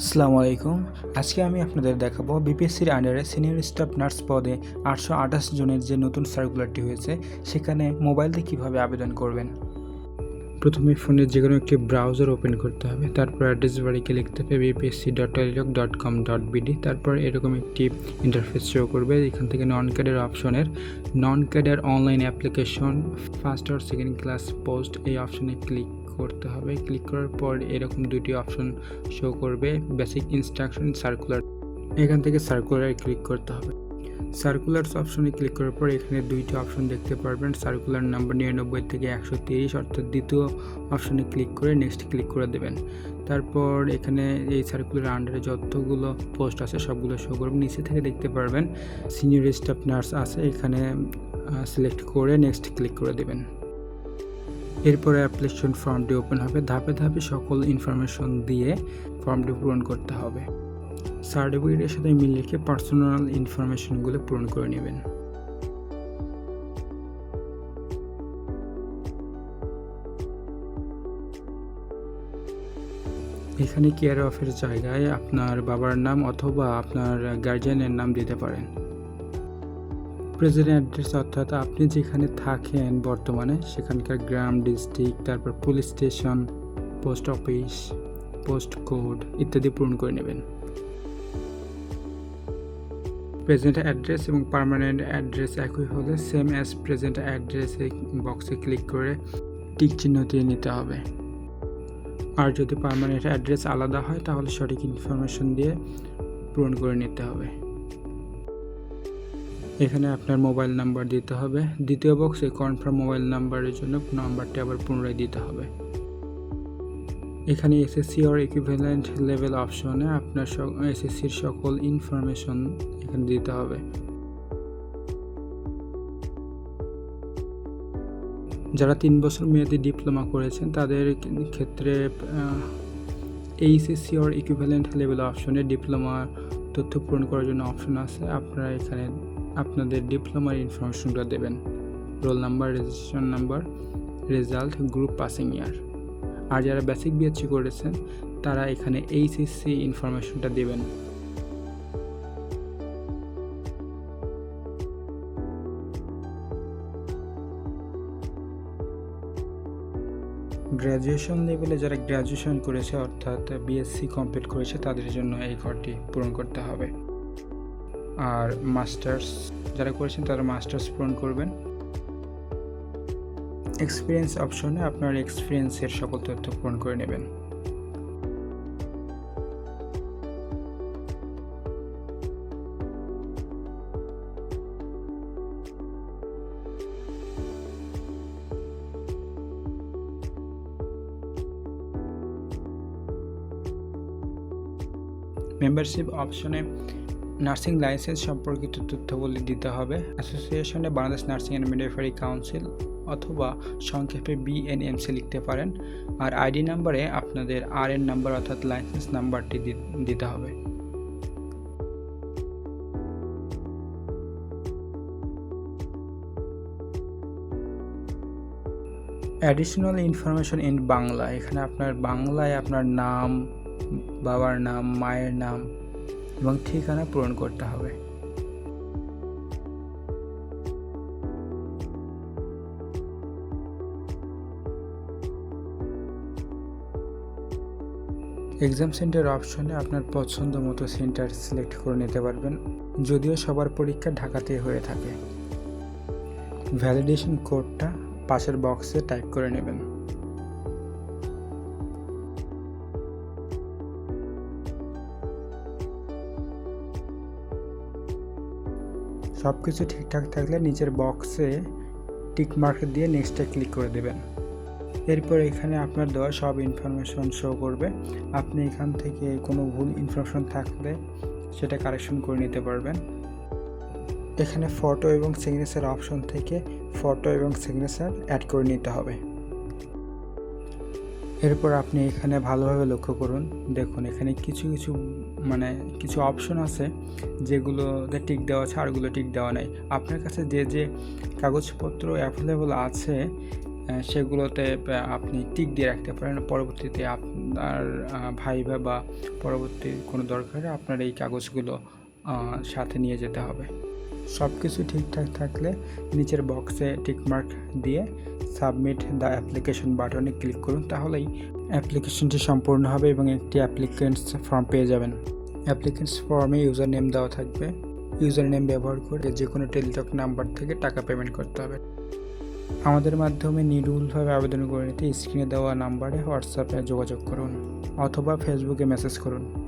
আসসালামু আলাইকুম। আজকে আমি আপনাদের দেখাবো বিপিএসসির আন্ডারে সিনিয়র স্টাফ নার্স পদে আটশো আঠাশ জনের যে নতুন সার্কুলারটি হয়েছে, সেখানে মোবাইল দিয়ে কীভাবে আবেদন করবেন? প্রথমে ফোনে যে কোনো একটি ব্রাউজার ওপেন করতে হবে, তারপর অ্যাড্রেস বাড়িকে লিখতে হবে BPSC dot Teletalk dot com dot BD তারপর এরকম একটি ইন্টারফেস শো করবে, এখান থেকে নন ক্যাডার অপশনের non cadre online application first আর সেকেন্ড ক্লাস পোস্ট এই অপশনে ক্লিক করতে হবে। ক্লিক করার পর এরকম দুটি অপশন শো করবে বেসিক ইনস্ট্রাকশন সার্কুলার এখান থেকে সার্কুলারে ক্লিক করতে হবে। সার্কুলারস অপশনে ক্লিক করার পর এখানে দুইটি অপশন দেখতে পারবেন। সার্কুলার নাম্বার নিরানব্বই থেকে একশো তিরিশ, অর্থাৎ দ্বিতীয় অপশনে ক্লিক করে নেক্সট ক্লিক করে দেবেন। তারপর এখানে এই সার্কুলার আন্ডারে যতগুলো পোস্ট আছে সবগুলো শো করবেন। নিচে থেকে দেখতে পারবেন সিনিয়র স্টাফ নার্স আছে। এখানে সিলেক্ট করে নেক্সট ক্লিক করে দেবেন। এরপরে অ্যাপ্লিকেশন ফর্মটি ওপেন হবে। ধাপে ধাপে সকল ইনফরমেশন দিয়ে ফর্মটি পূরণ করতে হবে। সার্টিফিকেটের সাথে মিল রেখে পার্সোনাল ইনফরমেশনগুলো পূরণ করে নেবেন। এখানে কেয়ার অফের জায়গায় আপনার বাবার নাম অথবা আপনার গার্জিয়ানের নাম দিতে পারেন। প্রেজেন্ট অ্যাড্রেস অর্থাৎ আপনি যেখানে থাকেন বর্তমানে, সেখানকার গ্রাম ডিস্ট্রিক্ট তারপর police station post office post code ইত্যাদি পূরণ করে নেবেন। প্রেজেন্ট অ্যাড্রেস এবং পার্মানেন্ট অ্যাড্রেস একই হলে সেম অ্যাজ প্রেজেন্ট অ্যাড্রেস বক্সে ক্লিক করে টিক চিহ্ন দিয়ে নিতে হবে। আর যদি পারমানেন্ট অ্যাড্রেস আলাদা হয়, তাহলে সঠিক ইনফরমেশন দিয়ে পূরণ করে নিতে হবে। এখানে আপনার মোবাইল নাম্বার দিতে হবে। দ্বিতীয় বক্সে কনফার্ম মোবাইল নাম্বারের জন্য নাম্বারটি আবার পুনরায় দিতে হবে। এখানে এসএসসি অর ইকুইভ্যালেন্ট লেভেল অপশনে আপনার এসএসসির সকল ইনফরমেশন এখানে দিতে হবে। যারা তিন বছর মেয়াদি ডিপ্লোমা করেছেন, তাদের ক্ষেত্রে এইচএসসি অর ইকুইভ্যালেন্ট লেভেল অপশনে ডিপ্লোমা তথ্য পূরণ করার জন্য অপশন আছে। আপনারা এখানে আপনাদের ডিপ্লোমার ইনফরমেশনটা দেবেন। Roll number registration number result group passing year আর যারা বেসিক বিএসসি করেছেন, তারা এখানে এইচএসসি ইনফরমেশনটা দেবেন। গ্র্যাজুয়েশন লেভেলে যারা গ্র্যাজুয়েশন করেছে, অর্থাৎ বিএসসি কমপ্লিট করেছে, তাদের জন্য এই ঘরটি পূরণ করতে হবে। আর মাস্টার্স যারা করেছেন তারা মাস্টার্স পূরণ করবেন। এক্সপিরিয়েন্স অপশনে আপনার এক্সপিরিয়েন্সের সকল তথ্য পূরণ করে নেবেন। মেম্বারশিপ অপশনে নার্সিং লাইসেন্স সম্পর্কিত তথ্যগুলি দিতে হবে। অ্যাসোসিয়েশনে Bangladesh nursing and midwifery council অথবা সংক্ষেপে বিএনএমসি লিখতে পারেন। আর আইডি নাম্বারে আপনাদের আর এন নাম্বার অর্থাৎ লাইসেন্স নাম্বারটি দিতে হবে। অ্যাডিশনাল ইনফরমেশন ইন বাংলা এখানে আপনার বাংলায় আপনার নাম, বাবার নাম, মায়ের নাম এবং ঠিকানা পূরণ করতে হবে। এক্সাম সেন্টার অপশনে আপনার পছন্দ মতো সেন্টার সিলেক্ট করে নিতে পারবেন, যদিও সবার পরীক্ষা ঢাকাতে হয়ে থাকে। ভ্যালিডেশন কোডটা পাশের বক্সে টাইপ করে নেবেন। সব কিছু ঠিকঠাক থাকলে নিচের বক্সে টিক মার্ক দিয়ে নেক্সটে ক্লিক করে দেবেন। এরপর এখানে আপনার দেওয়া সব ইনফরমেশন শো করবে। আপনি এখান থেকে কোনো ভুল ইনফরমেশন থাকলে সেটা কারেকশন করে নিতে পারবেন। এখানে ফটো এবং সিগনেচার অপশন থেকে ফটো এবং সিগনেচার অ্যাড করে নিতে হবে। এরপর আপনি এখানে ভালোভাবে লক্ষ্য করুন। দেখুন, এখানে কিছু কিছু মানে কিছু অপশন আছে যেগুলোতে টিক দেওয়া আছে আরগুলো টিক দেওয়া নেই। আপনার কাছে যে যে কাগজপত্র অ্যাভেলেবল আছে সেগুলোতে আপনি টিক দিয়ে রাখতে পারেন। পরবর্তীতে আপনার ভাইবা বা পরবর্তী কোনো দরকারে আপনার এই কাগজগুলো সাথে নিয়ে যেতে হবে। সব কিছু ঠিকঠাক থাকলে নিচের বক্সে টিকমার্ক দিয়ে সাবমিট দ্য অ্যাপ্লিকেশন বাটনে ক্লিক করুন, তাহলেই অ্যাপ্লিকেশনটি সম্পূর্ণ হবে এবং একটি অ্যাপ্লিকেন্টস ফর্ম পেয়ে যাবেন। অ্যাপ্লিকেন্টস ফর্মে ইউজার নেম দেওয়া থাকবে। ইউজার নেম ব্যবহার করে যে কোনো টেলিটক নাম্বার থেকে টাকা পেমেন্ট করতে হবে। আমাদের মাধ্যমে নির্ভুলভাবে আবেদন করে নিতে স্ক্রিনে দেওয়া নাম্বারে হোয়াটসঅ্যাপে যোগাযোগ করুন অথবা ফেসবুকে মেসেজ করুন।